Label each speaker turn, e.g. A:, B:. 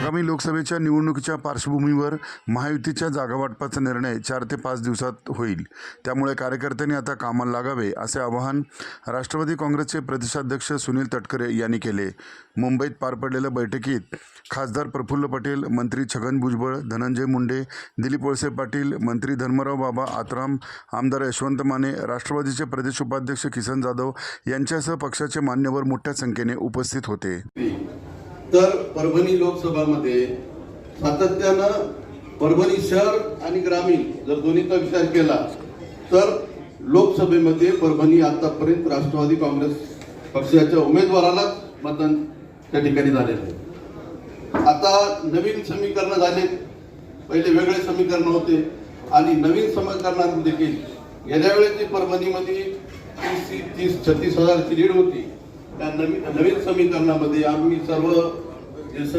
A: आगामी लोकसभेच्या निवडणुकीच्या पार्श्वभूमीवर महायुतीच्या जागावाटपाचा निर्णय चार ते पाच दिवसात होईल. त्यामुळे कार्यकर्त्यांनी आता कामाला लागावे असे आवाहन राष्ट्रवादी काँग्रेसचे प्रदेशाध्यक्ष सुनील तटकरे यांनी केले. मुंबईत पार पडलेल्या बैठकीत खासदार प्रफुल्ल पटेल मंत्री छगन भुजबळ धनंजय मुंडे दिलीप वळसे पाटील मंत्री धर्मराव बाबा आत्राम आमदार यशवंत माने राष्ट्रवादीचे प्रदेश उपाध्यक्ष किसन जाधव यांच्यासह पक्षाचे मान्यवर मोठ्या संख्येने उपस्थित होते.
B: तर परभणी लोकसभामध्ये सातत्यानं परभणी शहर आणि ग्रामीण जर दोन्हीचा विचार केला तर लोकसभेमध्ये परभणी आतापर्यंत राष्ट्रवादी काँग्रेस पक्षाच्या उमेदवारालाच मतदान त्या ठिकाणी झालेलं आहे. आता नवीन समीकरण झाले. पहिले वेगळे समीकरण होते. आणि नवीन समीकरणात देखील गेल्या वेळेस जी परभणीमध्ये तीस तीस छत्तीस हजारची लीड होती त्या नवीन नवीन समीकरणामध्ये आम्ही सर्व Yes, sir.